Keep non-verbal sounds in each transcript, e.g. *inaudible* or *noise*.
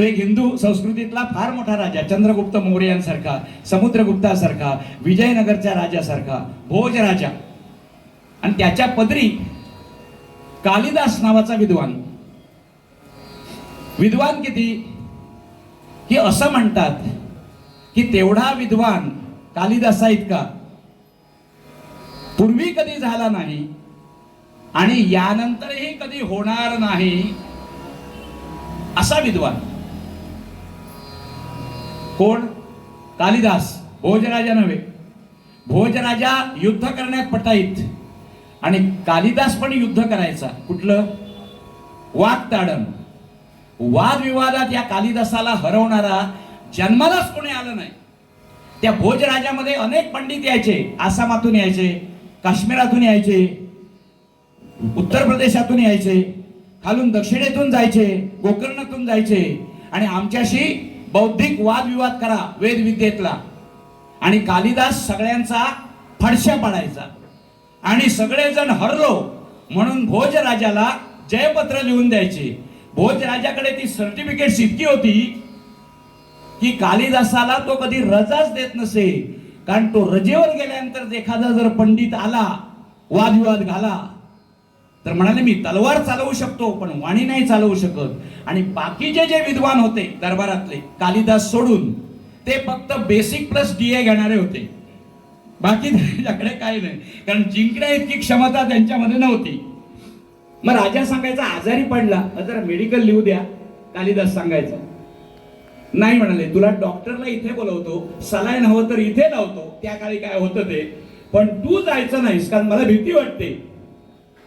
तो एक हिंदू संस्कृतीतला फार मोठा राजा चंद्रगुप्त मौर्यांसारखा समुद्रगुप्तासारखा विजयनगरच्या राजासारखा भोज राजा. आणि त्याच्या पदरी कालिदास नावाचा विद्वान. विद्वान किती? की असं म्हणतात की तेवढा विद्वान कालिदासा इतका. पूर्वी कधी झाला नाही आणि यानंतरही कधी होणार नाही असा विद्वान. कोण? कालिदास. भोजराजा नव्हे. भोजराजा युद्ध करण्यात पटाईत. आणि कालिदास पण युद्ध करायचा. कुठलं? वाकताडन वादविवादात या कालिदासाला हरवणारा जन्मालाच कोणी आलं नाही. त्या भोजराजामध्ये अनेक पंडित यायचे. आसामातून यायचे काश्मीरातून यायचे उत्तर प्रदेशातून यायचे खालून दक्षिणेतून जायचे गोकर्णातून जायचे. आणि आमच्याशी बौद्धिक वादविवाद करा वेदविद्येतला. आणि कालिदास सगळ्यांचा फडशा पाडायचा. आणि सगळेजण हरलो म्हणून भोजराजाला जयपत्र लिहून द्यायचे. भोजराजाकडे ती सर्टिफिकेट इतकी होती की कालिदासाला तो कधी रजाच देत नसे. कारण तो रजेवर गेल्यानंतर एखादा जर पंडित आला वादविवाद घाला तर म्हणाले मी तलवार चालवू शकतो पण वाणी नाही चालवू शकत. आणि बाकीचे जे विद्वान होते दरबारातले कालिदास सोडून ते फक्त बेसिक प्लस डी ए घेणारे होते. बाकी त्यांच्याकडे काही नाही. कारण जिंकण्या इतकी क्षमता त्यांच्यामध्ये नव्हती. मग राजा सांगायचा आजारी पडला. जरा मेडिकल लिहू द्या. कालिदास सांगायचा नाही म्हणाले तुला डॉक्टरला इथे बोलवतो सलाईन हवं तर इथे लावतो. त्या काळी काय होतं ते. पण तू जायचं नाहीस कारण मला भीती वाटते.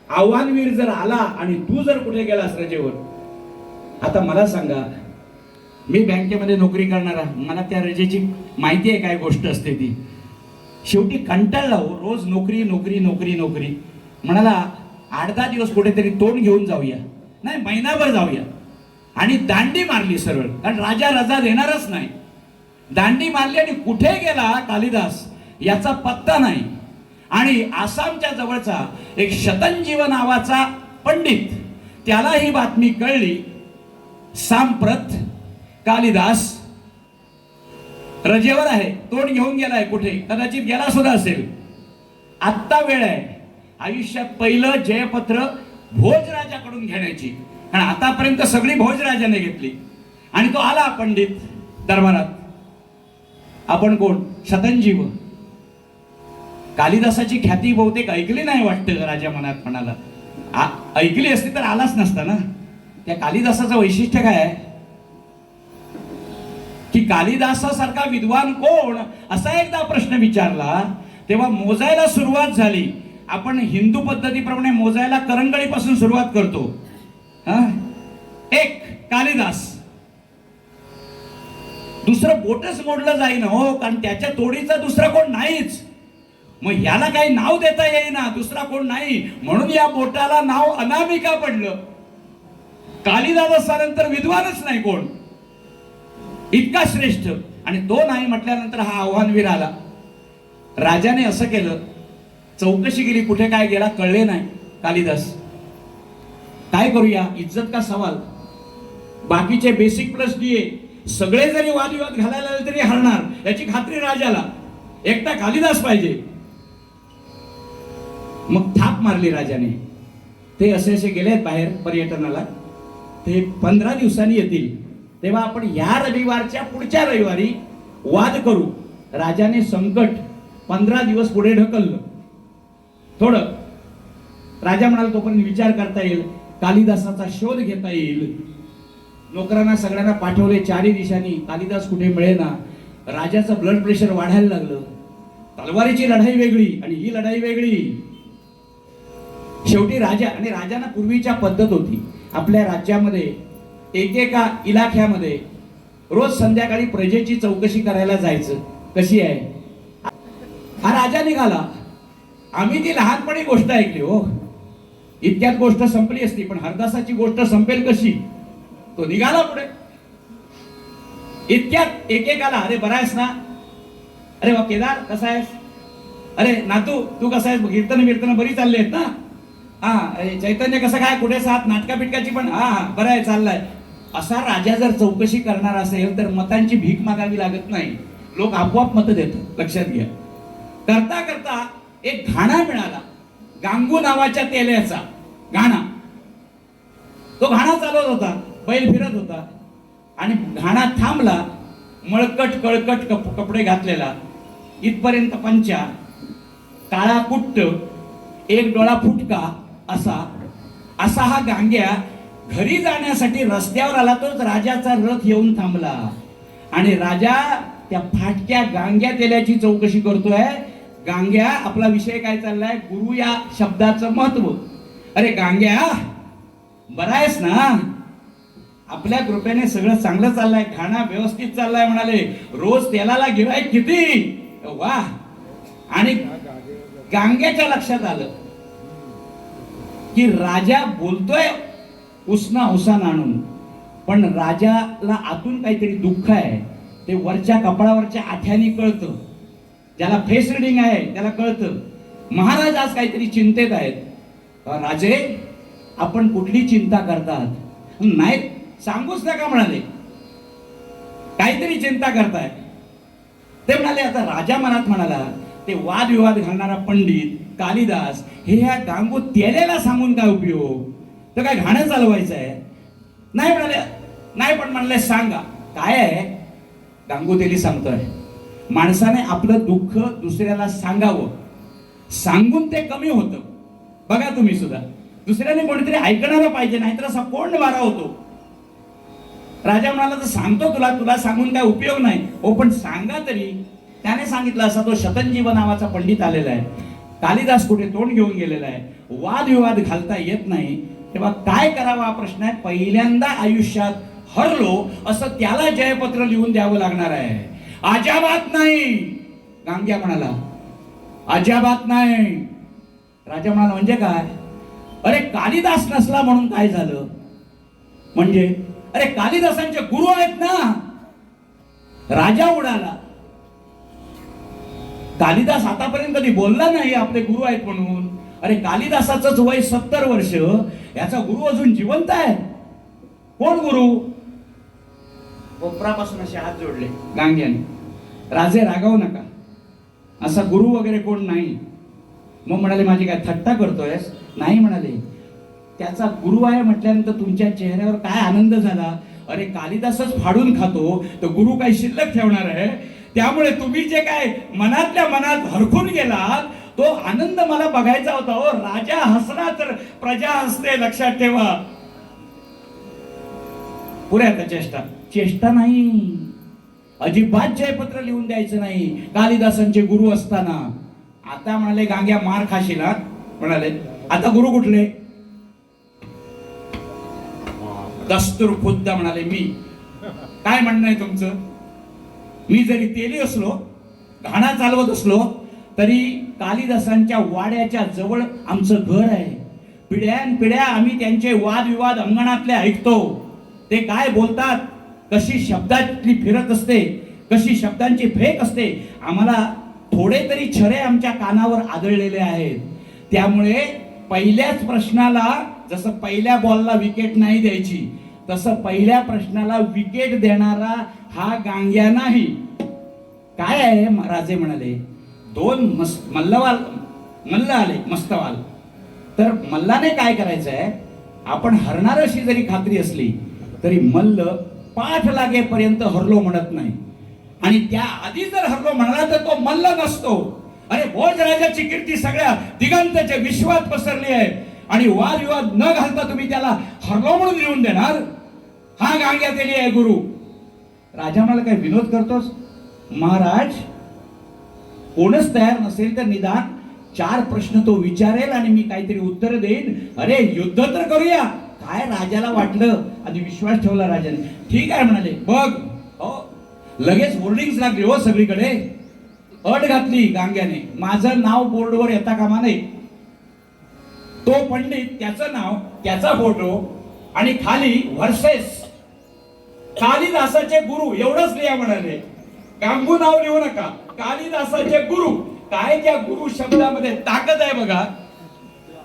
आव्हानवीर जर आला आणि तू जर कुठे गेलास रजेवर आता मला सांगा मी बँकेमध्ये नोकरी करणारा मला त्या रजेची माहिती आहे काय गोष्ट असते ती. शेवटी कंटाळला हो रोज नोकरी नोकरी नोकरी नोकरी. म्हणाला आठ दहा दिवस कुठेतरी तोंड घेऊन जाऊया. नाही महिनाभर जाऊया. आणि दांडी मारली सरळ. कारण राजा रजा देणारच नाही. दांडी मारली आणि कुठे गेला कालिदास? याचा पत्ता नाही. आणि आसामच्या जवळचा एक शतंजीव नावाचा पंडित त्याला ही बातमी कळली. सांप्रत कालिदास रजेवर आहे तोंड घेऊन गेलाय कुठे? कदाचित गेला सुद्धा असेल. आत्ता वेळ आहे. आयुष्यात पहिलं जयपत्र भोजराजाकडून घेण्याची. कारण आतापर्यंत सगळी भोजराजाने घेतली. आणि तो आला पंडित दरबारात. आपण कोण? शतंजीव. कालिदासाची ख्याती बहुतेक ऐकली नाही वाटतं राजा मनात म्हणाला. ऐकली असती तर आलाच नसता ना? त्या कालिदासाचं वैशिष्ट्य काय आहे? की कालिदासासारखा विद्वान कोण? असा एकदा प्रश्न विचारला तेव्हा मोजायला सुरुवात झाली. आपण हिंदू पद्धतीप्रमाणे मोजायला करंगळीपासून सुरुवात करतो. हा? एक कालिदास. दुसरं बोटच मोडलं जाईन हो कारण त्याच्या तोडीचा दुसरा कोण नाहीच. मग ह्याला काही नाव देता येईना दुसरा कोण नाही. म्हणून या बोटाला नाव अनामिका पडलं. कालिदास असल्यानंतर विद्वानच नाही कोण. इतका श्रेष्ठ. आणि तो नाही म्हटल्यानंतर हा आव्हानवीर आला. राजाने असं केलं. चौकशी केली कुठे काय गेला कळले नाही कालिदास. काय करूया? इज्जत का सवाल? बाकीचे बेसिक प्रश्न सगळे जरी वादविवाद घालायला आले तरी हरणार. याची खात्री राजाला. एकटा कालिदास पाहिजे. मग थाप मारली राजाने. ते असे असे गेलेत बाहेर पर्यटनाला. ते पंधरा दिवसांनी येतील. तेव्हा आपण या रविवारच्या पुढच्या रविवारी वाद करू. राजाने संकट पंधरा दिवस पुढे ढकललं. थोडं. राजा म्हणाला तोपर्यंत विचार करता येईल. कालिदासाचा शोध घेता येईल. नोकरांना सगळ्यांना पाठवले चारही दिशांनी. कालिदास कुठे मिळेना. राजाचं ब्लड प्रेशर वाढायला लागलं. तलवारीची लढाई वेगळी आणि ही लढाई वेगळी. शेवटी राजा आणि राजांना पूर्वीच्या पद्धत होती. आपल्या राज्यामध्ये एकेका इलाख्यामध्ये रोज संध्याकाळी प्रजेची चौकशी करायला जायचं. कशी आहे? हा राजा निघाला. आम्ही ती लहानपणी गोष्ट ऐकली हो. इतक्यात गोष्ट संपली असती पण हरदासाची गोष्ट संपेल कशी? तो निघाला पुढे. इतक्यात एकेकाला अरे बरा आहेस ना? अरे वा केदार कसा आहेस? अरे नातू तू कसा आहेस? कीर्तन बिर्तन बरी चालली आहेत ना? हा अरे चैतन्य कसं काय? कुठे साथ नाटका बिटकाची पण? हा हा बरं आहे चाललाय. असा राजा जर चौकशी करणार असेल तर मतांची भीक मागावी लागत नाही. लोक आपोआप मत देतात. लक्षात घ्या. करता करता एक घाणा मिळाला. गांगू नावाच्या तेल्याचा. घाणा. तो घाणा चालवत होता. बैल फिरत होता. आणि घाणा थांबला. मळकट कळकट कप कपडे घातलेला. इथपर्यंत पंचा काळा कुट्ट एक डोळा फुटका असा असा हा गांग्या घरी जाण्यासाठी रस्त्यावर आला तोच राजाचा रथ येऊन थांबला. आणि राजा त्या फाटक्या गांग्या तेल्याची चौकशी करतोय. गांग्या आपला विषय काय चाललाय? गुरु या शब्दाचं महत्त्व. अरे गांग्या बरा आहेस ना? आपल्या कृपेने सगळं चांगलं चाललंय खाणा व्यवस्थित चाललाय म्हणाले. रोज तेलाला गिराय किती? वा. आणि गांग्याच्या लक्षात आलं. की राजा बोलतोय उसना उसान आणून. पण राजाला आतून काहीतरी दुःख आहे. ते वरच्या कपाळावरच्या आठ्याने कळतं. ज्याला फेस रिडिंग आहे त्याला कळतं. महाराज आज काहीतरी चिंतेत आहेत. राजे आपण कुठली चिंता करतात? नाही सांगूच नका म्हणाले. काहीतरी चिंता करताय. ते म्हणाले आता राजा मनात म्हणाला ते वादविवाद घालणारा पंडित कालिदास हे ह्या गांगू तेलेला सांगून काय उपयोग? तर काय घाणं चालवायचं आहे? नाही म्हणाले नाही पण म्हणले सांगा. काय आहे? गांगू तेली सांगतोय. माणसाने आपलं दुःख दुसऱ्याला सांगावं. सांगून ते कमी होतं. बघा तुम्ही सुद्धा. दुसऱ्याने कोणीतरी ऐकणारं पाहिजे नाहीतर असा कोण वारा होतो. राजा म्हणाला तर सांगतो तुला तुला सांगून काय उपयोग नाही. हो पण सांगा तरी. त्याने सांगितलं असा तो शतनजीव नावाचा पंडित आलेला आहे. कालिदास कुठे तोंड घेऊन गेलेला आहे. वादविवाद घालता येत नाही. तेव्हा काय करावा हा प्रश्न आहे? पहिल्यांदा आयुष्यात हरलो असं त्याला जयपत्र लिहून द्यावं लागणार आहे. अजाबात नाही. गांग्या म्हणाला अजाबात नाही. राजा म्हणाला म्हणजे काय? अरे कालिदास नसला म्हणून काय झालं? म्हणजे? अरे कालिदासांचे गुरु आहेत ना. राजा उडाला कालिदास आतापर्यंत कधी बोलला नाही आपले गुरु आहेत म्हणून. अरे कालिदासाच वय सत्तर वर्ष. याचा गुरु अजून जिवंत आहे. कोण गुरु? कोपरापासून असे हात जोडले. गांग्याने. राजे रागावू नका. असा गुरु वगैरे कोण नाही. मग म्हणाले माझी काय थट्टा करतोयस? नाही म्हणाले. त्याचा गुरु आहे म्हटल्यानंतर तुमच्या चेहऱ्यावर काय आनंद झाला? अरे कालिदासच फाडून खातो तर गुरु काही शिल्लक ठेवणार आहे? त्यामुळे तुम्ही जे काय मनातल्या मनात हरखून गेलात तो आनंद मला बघायचा होता. हो राजा हसला तर प्रजा हसते लक्षात ठेवा. पुऱ्या आता चेष्टा. चेष्टा नाही. अजिबात जयपत्र लिहून द्यायचं नाही. कालिदासांचे गुरु असताना. आता म्हणाले गांग्या मार खाशील म्हणाले आता गुरु कुठले? दस्तूर खुद्द म्हणाले मी. काय म्हणणं आहे तुमचं? मी जरी तेली असलो घाणा चालवत असलो तरी कालिदासांच्या वाड्याच्या जवळ आमचं घर आहे. पिढ्यान पिढ्या आम्ही त्यांचे वादविवाद अंगणातले ऐकतो. ते काय बोलतात? कशी शब्दातली फिरत असते? कशी शब्दांची फेक असते? आम्हाला थोडे तरी छरे आमच्या कानावर आदळलेले आहेत. त्यामुळे पहिल्याच प्रश्नाला जसं पहिल्या बॉलला विकेट नाही द्यायची तसं पहिल्या प्रश्नाला विकेट देणारा हा गांग्या नाही. काय आहे? राजे म्हणाले दोन मस् मल्लवाल मल्ल आले मस्तवाल. तर मल्लाने काय करायचं आहे आपण हरणार अशी जरी खात्री असली तरी मल्ल पाठ लागेपर्यंत हरलो म्हणत नाही. आणि त्या आधी जर हरलो म्हणाला तर तो मल्ल नसतो. अरे भोजराजाची कीर्ती सगळ्या दिगंतच्या विश्वात पसरली आहे. आणि वादविवाद न घालता तुम्ही त्याला हरलो म्हणून लिहून देणार? हा गांग्या दिली आहे गुरु. राजा मला काय विनोद करतोस? महाराज कोणच तयार नसेल तर निदान चार प्रश्न तो विचारेल आणि मी काहीतरी उत्तर देईन. अरे युद्ध तर करूया. काय राजाला वाटलं? आधी विश्वास ठेवला राजाने. ठीक आहे म्हणाले. बघ हो लगेच होर्डिंग्स लागली हो सगळीकडे. अट घातली गांग्याने. माझं नाव बोर्डवर येता कामा नाही तो पंडित त्याचं नाव त्याचा फोटो आणि खाली व्हर्सेस कालिदासाचे गुरु एवढंच लिहा म्हणाले. गांगू नाव लिहू नका. कालिदासाचे गुरु. काय त्या गुरु शब्दामध्ये ताकद आहे बघा.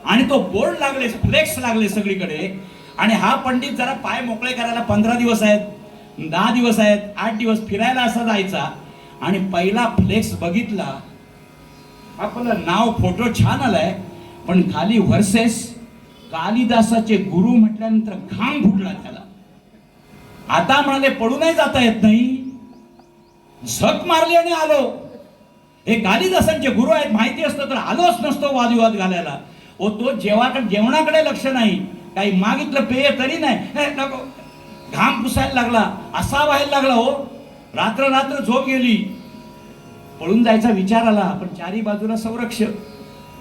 आणि तो बोर्ड लागले फ्लेक्स लागले सगळीकडे. आणि हा पंडित जरा पाय मोकळे करायला पंधरा दिवस आहेत दहा दिवस आहेत आठ दिवस फिरायला असा जायचा. आणि पहिला फ्लेक्स बघितला. आपलं नाव फोटो छान आलाय. पण खाली व्हर्सेस कालिदासाचे गुरु म्हटल्यानंतर घाम फुटला त्याला. आता म्हणाले पडू नाही जाता येत नाही. झक मारली आणि आलो. हे कालिदासांचे गुरु आहेत माहिती असतं तर आलोच नसतो वादविवाद घालायला. ओ तो जेवाकडे जेवणाकडे लक्ष नाही. काही मागितलं पेय तरी नाही. नको. घाम पुसायला लागला. असा व्हायला लागला हो. रात्र रात्र झोप गेली. पळून जायचा विचार आला पण चारी बाजूला संरक्षक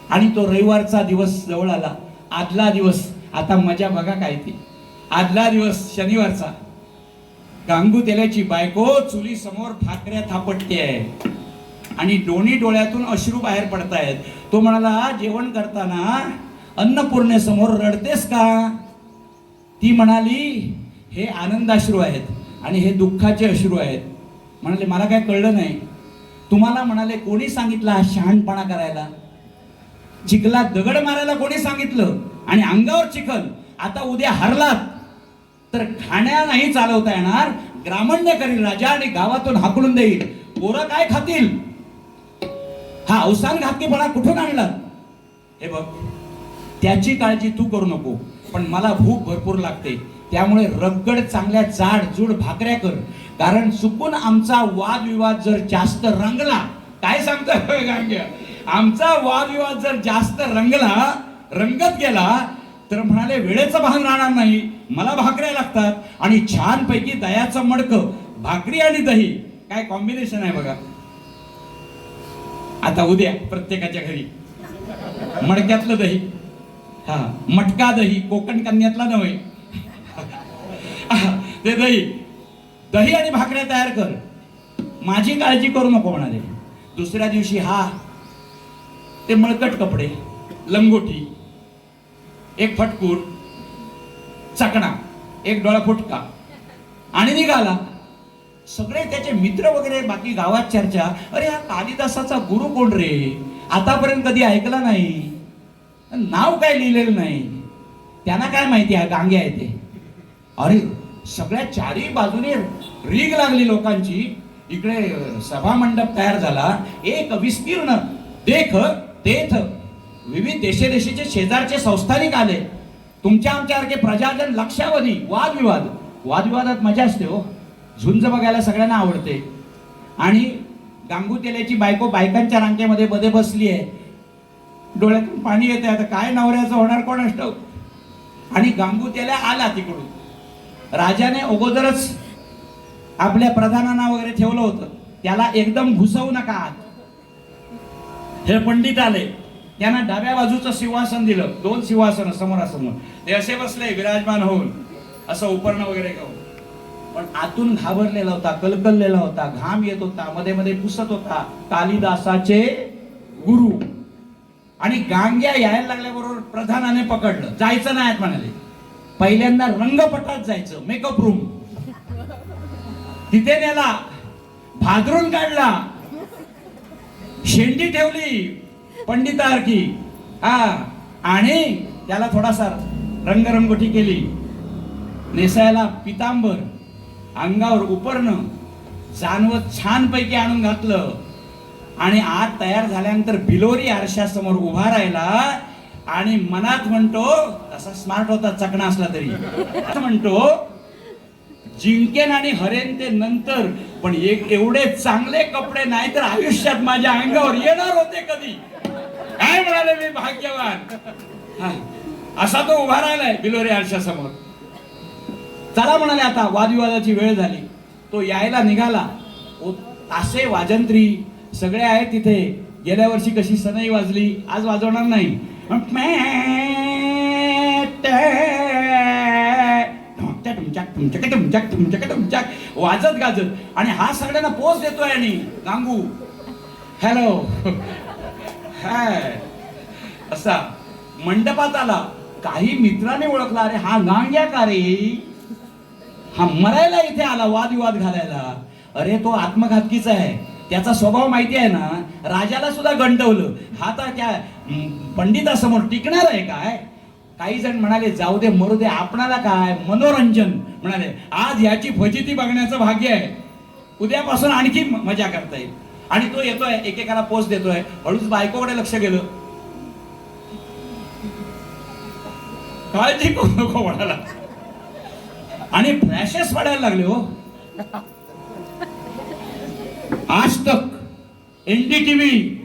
आणि तो रविवारचा दिवस जवळ आला. आदला दिवस आता मजा बघा काय ती. आदला दिवस शनिवारचा. गांगू तेल्याची बायको चुली समोर ठाकऱ्या थापटते आहे. आणि दोन्ही डोळ्यातून अश्रू बाहेर पडतायत. तो म्हणाला जेवण करताना अन्नपूर्णेसमोर रडतेस का? ती म्हणाली हे आनंदाश्रू आहेत आणि हे दुःखाचे अश्रू आहेत. म्हणाले मला काय कळलं नाही. तुम्हाला म्हणाले कोणी सांगितलं हा शहाणपणा करायला? चिखलात दगड मारायला कोणी सांगितलं? आणि अंगावर चिखल. आता उद्या हरलात. तर खाण्या नाही चालवता येणार. ग्रामण्य करील राजा आणि गावातून हाकलून देईल. पोरं काय खातील? हा अवसान घातकीपणा कुठून आणला हे बघ त्याची काळजी तू करू नको पण मला भूक भरपूर लागते. त्यामुळे रगड चांगल्या जाड जूड भाकऱ्या कर. कारण चुकून आमचा वादविवाद जर जास्त रंगला काय सांगतोय गांग्या? आमचा वादविवाद जर जास्त रंगला रंगत गेला तर म्हणाले वेळेचं भान राहणार नाही. मला भाकऱ्या लागतात. आणि छानपैकी दयाचं मडकं भाकरी आणि दही काय कॉम्बिनेशन आहे बघा. आता उद्या प्रत्येकाच्या घरी. मडक्यातलं दही. हा मटका दही कोकण कन्यातला नव्हे. ते दही. दही आणि भाकऱ्या तयार कर. माझी काळजी करू नको म्हणाले. दुसऱ्या दिवशी हा ते मळकट कपडे लंगोटी एक फटकूर चकणा एक डोळा फुटका. आणि निघाला. सगळे त्याचे मित्र वगैरे बाकी गावात चर्चा अरे हा कालिदासाचा गुरु कोण रे? आतापर्यंत कधी ऐकला नाही. नाव काय लिहिलेलं नाही. त्यांना काय माहिती आहे गांगे आहे ते? अरे सगळ्या चारी बाजूने रीग लागली लोकांची. इकडे सभा मंडप तयार झाला. एक विस्तीर्ण देख तेथ विविध देशेदेशीचे शेजारचे संस्थानिक आले. तुमच्या आमच्यासारखे प्रजाजन लक्षावधी वादविवाद. वादविवादात मजा असते हो. झुंज बघायला सगळ्यांना आवडते. आणि गांगुतेल्याची बायको बायकांच्या रांगेमध्ये मध्ये बसली आहे. डोळ्यातून पाणी येते आता काय नवऱ्याचं होणार कोण असतो? आणि गांगू तेल्या आला तिकडून. राजाने अगोदरच आपल्या प्रधानांना वगैरे ठेवलं होतं. त्याला एकदम घुसवू नका आत. हे पंडित आले. त्यांना डाव्या बाजूचं सिंहासन दिलं. दोन सिंहासन समोरासमोर ते असे बसले विराजमान होऊन. असं उपर्ण वगैरे घेऊन पण आतून घाबरलेला होता कलकललेला होता. घाम येत होता मध्ये मध्ये पुसत होता. कालिदासाचे गुरु. आणि गांग्या यायला लागल्याबरोबर प्रधानाने पकडलं. जायचं नाही म्हणाले. पहिल्यांदा रंगपटात जायचं. Makeup room. तिथे नेला भादरून काढला. शेंडी ठेवली पंडितारखी हा आणि त्याला थोडासा रंगरंगोटी केली. नेसायला पितांबर अंगावर उपरणं जानवत छानपैकी आणून घातलं. आणि आत तयार झाल्यानंतर बिलोरी आरशासमोर उभा राहिला आणि मनात म्हणतो तसा स्मार्ट होता चकणा असला तरी. म्हणतो जिंकेन आणि हरेन ते नंतर पण एक एवढे चांगले कपडे नाही तर आयुष्यात माझ्या अंगावर येणार होते कधी? काय म्हणाले मी भाग्यवान? असा तो उभा राहिलाय बिलोरी आरशासमोर चला म्हणाले आता वादविवादाची वेळ झाली. तो यायला निघाला. असे तासे वाजंत्री सगळे आहेत तिथे गेल्या वर्षी कशी सनई वाजली आज वाजवणार नाही. तुमच्या तुमच्याकडे तुमच्या तुमच्याकडे तुमच्या वाजत गाजत. आणि हा सगळ्यांना पोच देतोय आणि गांगू. हॅलो. हाय असा मंडपात आला. काही मित्राने ओळखला अरे हा गांग्या का रे? हा मरायला इथे आला वादविवाद घालायला. अरे तो आत्मघातकीचा आहे. त्याचा स्वभाव माहिती आहे ना? राजाला सुद्धा गंडवलं. हा तर त्या पंडितासमोर टिकणार आहे काय? काही जण म्हणाले जाऊ दे मरू दे आपणाला काय? मनोरंजन म्हणाले. आज याची फजिती बघण्याचं भाग्य आहे. उद्यापासून आणखी मजा करता येईल. आणि तो येतोय एकेकाला पोस्ट देतोय. हळूच बायकोकडे लक्ष गेलं. काळजी करू नको म्हणाला. आणि फ्लॅशेस पडायला लागले हो. आज तक एनडीटीव्ही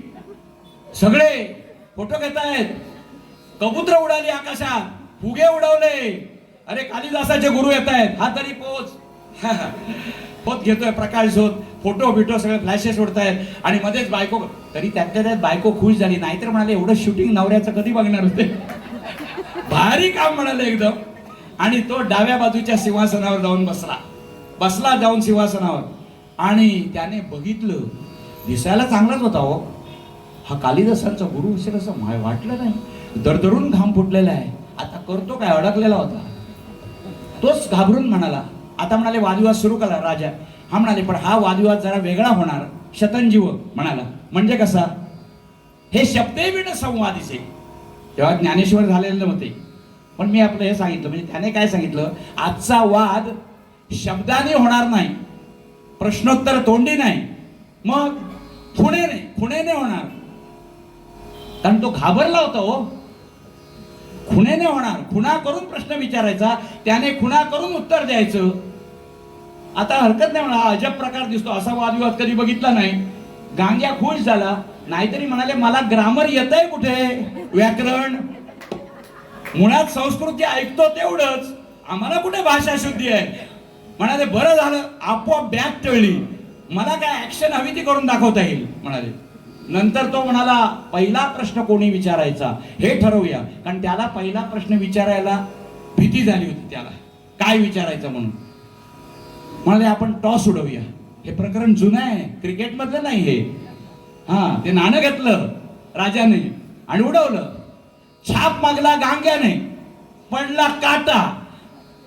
सगळे फोटो घेत आहेत कबुत्र उडाली आकाशात. फुगे उडवले. अरे कालिदासाचे गुरु येत आहेत. हा तरी पोच. *laughs* पोत घेतोय प्रकाश होत फोटो बिटो सगळे फ्लॅशेस उडतायत. आणि मध्येच बायको तरी त्यातल्या त्यात बायको खुश झाली. नाहीतर म्हणाले एवढं शूटिंग नवऱ्याचं कधी बघणार होते? *laughs* भारी काम म्हणाले एकदम. आणि तो डाव्या बाजूच्या सिंहासनावर जाऊन बसला. बसला जाऊन सिंहासनावर. आणि त्याने बघितलं. दिसायला चांगलाच होता हो. हा कालिदासांचा गुरु असेल असं वाटलं नाही. दरदरून घाम फुटलेला आहे. आता करतो काय? अडकलेला होता. तोच घाबरून म्हणाला आता म्हणाले वादविवाद सुरू करा राजा. हा म्हणाले पण हा वादविवाद जरा वेगळा होणार. शतंजीव म्हणाला म्हणजे कसा? हे शब्दे विण संवादिसे तेव्हा ज्ञानेश्वर झालेलं नव्हते पण मी आपलं हे सांगितलं म्हणजे त्याने काय सांगितलं? आजचा वाद शब्दाने होणार नाही. प्रश्नोत्तर तोंडी नाही. मग खुणेने खुणेने होणार. कारण तो घाबरला होता हो. खुण्याने होणार. खुणा करून प्रश्न विचारायचा त्याने खुणा करून उत्तर द्यायचं. आता हरकत नाही म्हणा अजब प्रकार दिसतो. असा वादविवाद कधी बघितला नाही. गांग्या खुश झाला. नाहीतरी म्हणाले मला ग्रामर येतंय कुठे? व्याकरण. मुळात संस्कृती ऐकतो तेवढंच. आम्हाला कुठे भाषा शुद्धी आहे? म्हणाले बरं झालं. आपोआप बॅग टळली. मला काय ऍक्शन हवी ती करून दाखवता येईल? म्हणाले. नंतर तो म्हणाला पहिला प्रश्न कोणी विचारायचा? हे ठरवूया. कारण त्याला पहिला प्रश्न विचारायला भीती झाली होती त्याला. काय विचारायचं म्हणून? म्हणाले आपण टॉस उडवूया. हे प्रकरण जुनं आहे. क्रिकेटमधलं नाही हे. हा ते नाणं घेतलं राजाने आणि उडवलं. छाप मागला गांग्याने. पडला काटा.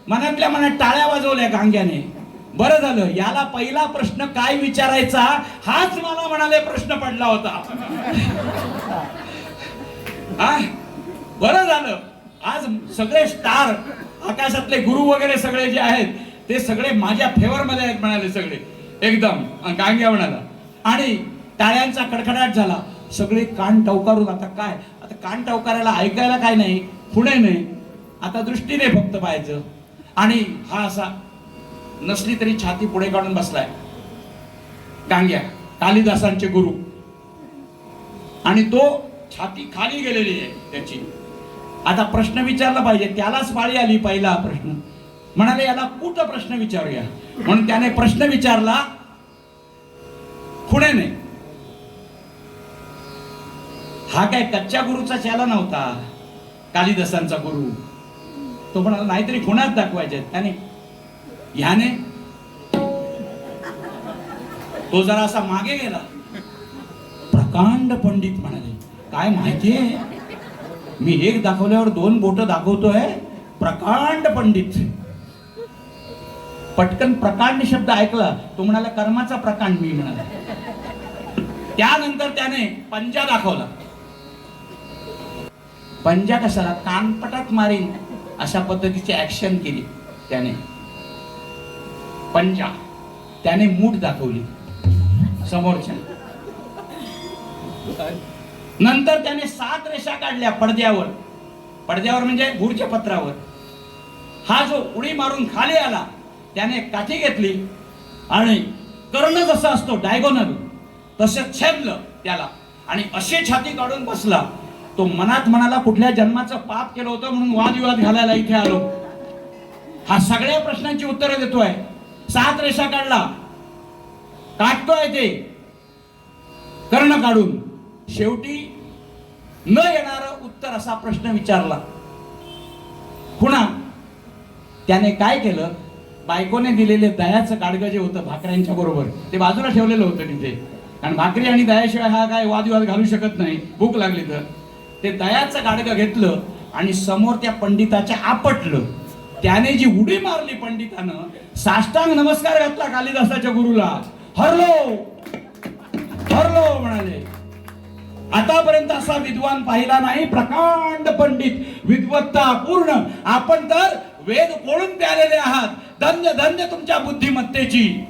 मनातल्या मनात टाळ्या वाजवल्या गांग्याने. बरं झालं याला पहिला प्रश्न काय विचारायचा हाच मला म्हणाले प्रश्न पडला होता. आ? बरं झालं. आज सगळे स्टार आकाशातले गुरु वगैरे सगळे जे आहेत ते सगळे माझ्या फेवर मध्ये आहेत म्हणाले सगळे. एकदम गांग्या म्हणाला. आणि टाळ्यांचा कडकडाट झाला. सगळे कान टवकारून आता काय? आता कान टवकारायला ऐकायला काय नाही? पुणे नाही. आता दृष्टीने फक्त पाहायचं. आणि हा असा नसली तरी छाती पुढे काढून बसलाय. गांग्या कालिदासांचे गुरु. आणि तो छाती खाली गेलेली आहे त्याची. आता प्रश्न विचारला पाहिजे त्यालाच पाळी आली पहिला प्रश्न. म्हणाले याला कुठ प्रश्न विचारूया? म्हणून त्याने प्रश्न विचारला खुण्याने हा काय कच्च्या गुरुचा चेला नव्हता कालिदासांचा गुरु. तो म्हणाला नाहीतरी खुणाच दाखवायचे त्याने ह्याने तो जरा असा मागे गेला. प्रकांड पंडित म्हणाले काय माहितीये मी एक दाखवल्यावर दोन बोट दाखवतोय. प्रकांड पंडित. पटकन प्रकांड शब्द ऐकला. तो म्हणाला कर्माचा प्रकांड मी म्हणाला. त्यानंतर त्याने पंजा दाखवला. पंजा कशाला? कानपटात मारीन अशा पद्धतीची ऍक्शन केली त्याने. पंजा. त्याने मूठ दाखवली. समोरच्या. नंतर त्याने सात रेषा काढल्या पडद्यावर. पडद्यावर म्हणजे गुडच्या पत्रावर. हा जो उडी मारून खाली आला त्याने काठी घेतली आणि कर्ण जसा असतो डायगोनल तसं छेदलं त्याला. आणि अशी छाती काढून बसला. तो मनात मनाला कुठल्या जन्माचं पाप केलं होतं म्हणून वादविवाद घालायला इथे आलो. हा सगळ्या प्रश्नांची उत्तरं देतोय. सात रेषा काढला. काटतोय ते. कर्ण काढून. शेवटी न येणार उत्तर असा प्रश्न विचारला. पुन्हा त्याने काय केलं? बायकोने दिलेले दयाचं काडगं जे होतं भाकऱ्यांच्या बरोबर ते बाजूला ठेवलेलं होतं तिथे. कारण भाकरी आणि दयाशिवाय हा काय वादविवाद घालू शकत नाही. भूक लागली तर. ते दयाचं गाडगं घेतलं आणि समोर त्या पंडिताच्या आपटलं. त्याने जी उडी मारली पंडितानं साष्टांग नमस्कार घातला कालिदासाच्या गुरुला. हरलो! हरलो म्हणाले. आतापर्यंत असा विद्वान पाहिला नाही प्रकांड पंडित विद्वत्ता पूर्ण. आपण तर वेद कोळून प्यालेले आहात. धन्य धन्य तुमच्या बुद्धिमत्तेची.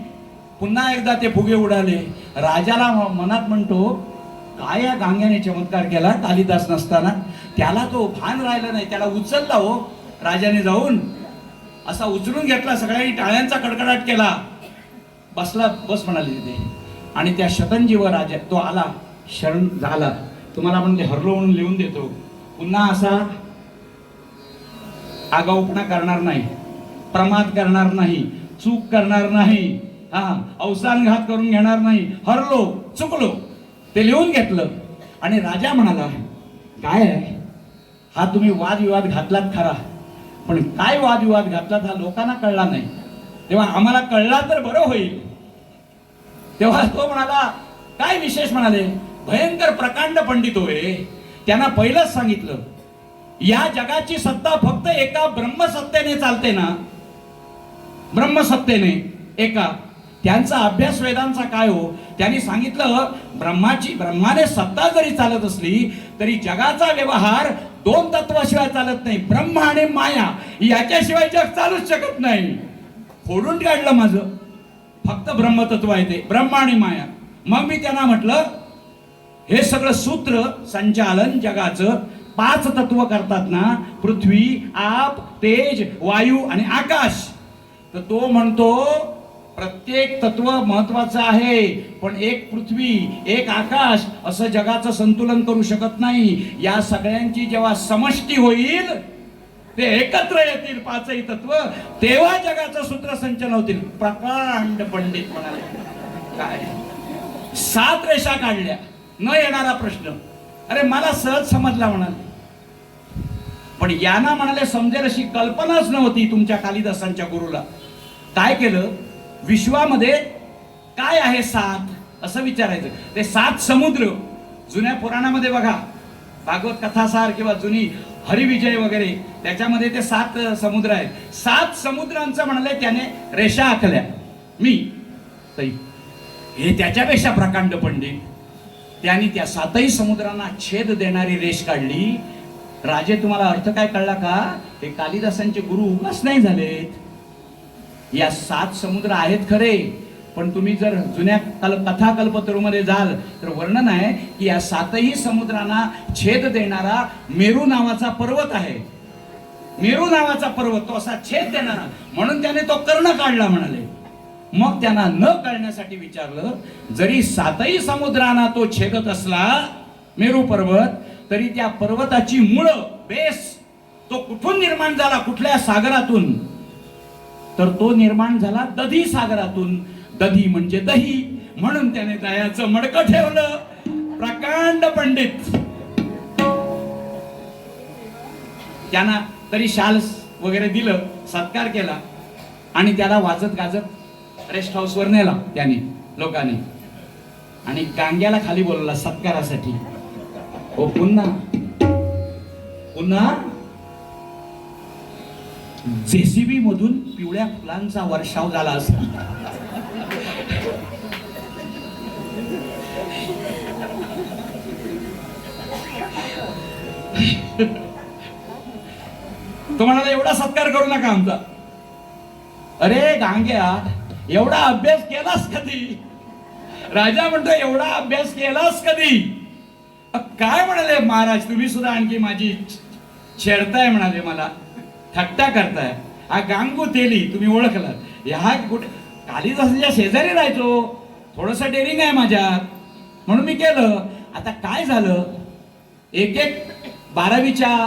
पुन्हा एकदा ते फुगे उडाले. राजाला मनात म्हणतो काय या गांग्याने चमत्कार केला? कालिदास नसताना. त्याला तो भान राहिला नाही त्याला उचलला हो. राजाने जाऊन असा उचलून घेतला सगळ्यांनी टाळ्यांचा कडकडाट केला. बसला बस म्हणाले तिथे. आणि त्या शतंजीव राजा तो आला. शरण झाला. तुम्हाला आपण ते हरलो म्हणून लिहून देतो. पुन्हा असा आगाऊपणा करणार नाही. प्रमाद करणार नाही. चूक करणार नाही. हा अवसानघात करून घेणार नाही. हरलो चुकलो. ते लिहून घेतलं. आणि राजा म्हणाला काय आहे? हा तुम्ही वादविवाद घातलात खरा. पण काय वादविवाद घातला हा लोकांना कळला नाही. तेव्हा आम्हाला कळला तर बरं होईल. तेव्हा तो म्हणाला काय विशेष म्हणाले? भयंकर प्रकांड पंडित होय. त्यांना पहिलंच सांगितलं या जगाची सत्ता फक्त एका ब्रह्मसत्तेने चालते ना? ब्रह्मसत्तेने एका. त्यांचा अभ्यास वेदांचा काय हो? त्यांनी सांगितलं ब्रह्माची ब्रह्माने सत्ता जरी चालत असली तरी जगाचा व्यवहार दोन तत्वाशिवाय चालत नाही. ब्रह्म आणि माया याच्याशिवाय जग चालूच शकत नाही. फोडून काढलं माझं. फक्त ब्रह्मतत्व आहे ते. ब्रह्म आणि माया. मग मी त्यांना म्हटलं हे सगळं सूत्र संचालन जगाचं पाच तत्व करतात ना पृथ्वी आप तेज वायू आणि आकाश. तर तो म्हणतो प्रत्येक तत्व महत्वाचं आहे पण एक पृथ्वी एक आकाश असं जगाचं संतुलन करू शकत नाही. या सगळ्यांची जेव्हा समष्टी होईल ते एकत्र येतील पाचही तत्व तेव्हा जगाचं सूत्रसंचलन होतील. प्रकांड पंडित म्हणाले. काय? सात रेषा काढल्या. न येणारा प्रश्न. अरे मला सहज समजला म्हणाले. पण यांना म्हणाले समजेल अशी कल्पनाच नव्हती तुमच्या कालिदासांच्या गुरुला. काय केलं? विश्वामध्ये काय आहे सात? असं विचारायचं. ते सात समुद्र जुन्या पुराणामध्ये बघा. भागवत कथासार किंवा जुनी हरिविजय वगैरे त्याच्यामध्ये ते सात समुद्र आहेत. सात समुद्रांचं म्हणलंय त्याने रेषा आखल्या. मी. तई हे त्याच्यापेक्षा प्रकांड पंडित. त्यांनी त्या सातही समुद्रांना छेद देणारी रेष काढली. राजे तुम्हाला अर्थ काय कळला का? हे कालिदासांचे गुरु उगाच नाही झालेत. या सात समुद्र आहेत खरे पण तुम्ही जर जुन्या कल कथा कल्पतरूमध्ये जाल तर वर्णन आहे की या सातही समुद्रांना छेद देणारा मेरू नावाचा पर्वत आहे. मेरू नावाचा पर्वत तो असा छेद देणारा. म्हणून त्याने तो कर्ण काढला म्हणाले. मग त्यांना न कळण्यासाठी विचारलं जरी सातही समुद्रांना तो छेदत असला मेरू पर्वत तरी त्या पर्वताची मुळं बेस तो कुठून निर्माण झाला? कुठल्या सागरातून? तर तो निर्माण झाला दधी सागरातून. दधी म्हणजे दही. म्हणून त्याने दह्याचं मडकं ठेवलं. प्रकांड पंडित. त्यांना तरी शाल वगैरे दिलं सत्कार केला आणि त्याला वाजत गाजत रेस्ट हाऊसवर नेला त्याने लोकांनी. आणि गांग्याला खाली बोलवला सत्कारासाठी. हो पुन्हा. पुन्हा जेसीबी मधून पिवळ्या फुलांचा वर्षाव झाला असता तो म्हणाला एवढा सत्कार करू नका आमचा. अरे गांग्या एवढा अभ्यास केलास कधी? राजा म्हणतो एवढा अभ्यास केलास कधी? काय म्हणाले महाराज तुम्ही सुद्धा आणखी माझी छेडताय म्हणाले मला. थट्टा करताय. हा गांगू तेली तुम्ही ओळखला ह्या कुठे कालिदासाच्या शेजारी राहायचो थोडस डेअरिंग आहे माझ्यात. म्हणून मी केलं. आता काय झालं? एक एक बारावीच्या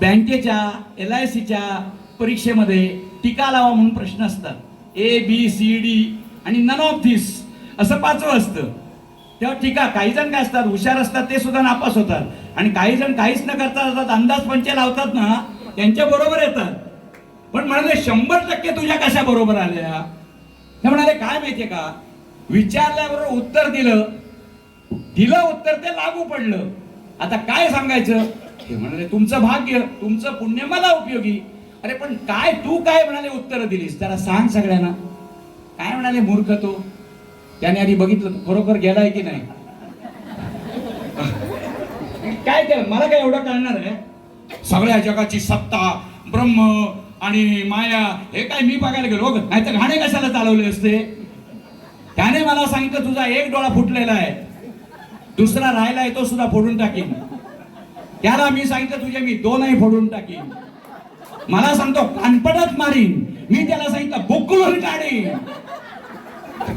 बँकेच्या एल आय सीच्या परीक्षेमध्ये टीका लावा म्हणून प्रश्न असतात. ए बी सी डी आणि नन ऑफ दिस असं पाचवं असतं. तेव्हा टीका काही जण काय असतात हुशार असतात ते सुद्धा नापास होतात. आणि काही जण काहीच न करता असतात अंदाज पंचे लावतात ना. त्यांच्या बरोबर येतात. पण म्हणाले शंभर टक्के तुझ्या कशा बरोबर आल्या? ते म्हणाले काय माहितीये का? विचारल्याबरोबर उत्तर दिलं. दिलं उत्तर ते लागू पडलं. आता काय सांगायचं? हे म्हणाले तुमचं भाग्य तुमचं पुण्य मला उपयोगी. अरे पण काय तू काय म्हणाले उत्तर दिलीस? त्याला सांग सगळ्यांना. काय म्हणाले मूर्ख तो? त्याने आधी बघितलं खरोखर गेलाय की नाही? काय ते? मला काय एवढं कळणार आहे? सगळ्या जगाची सत्ता ब्रह्म आणि माया हे काय मी बघायला गेलो? नाही तर घाणे कशाला चालवले असते? त्याने मला सांगितलं तुझा एक डोळा फुटलेला आहे. दुसरा राहिलाय तो सुद्धा फोडून टाकीन. त्याला मी सांगितलं तुझे मी दोनही फोडून टाकीन. मला सांगतो कानपडात मारीन. मी त्याला सांगितलं बुकलून काढीन.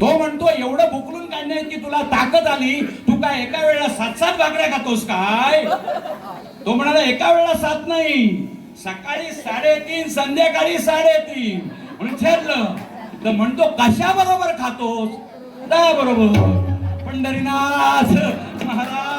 तो म्हणतो एवढं बुकलून काढण्याची तुला ताकद आली. तू काय एका वेळेला सात सात भाकऱ्या खातोस काय? तो म्हणाला एका वेळेला सात नाही सकाळी साडेतीन संध्याकाळी साडेतीन. म्हणून विचारलं तर म्हणतो कशा बरोबर खातोस बरोबर. पंढरीनाथ महाराज.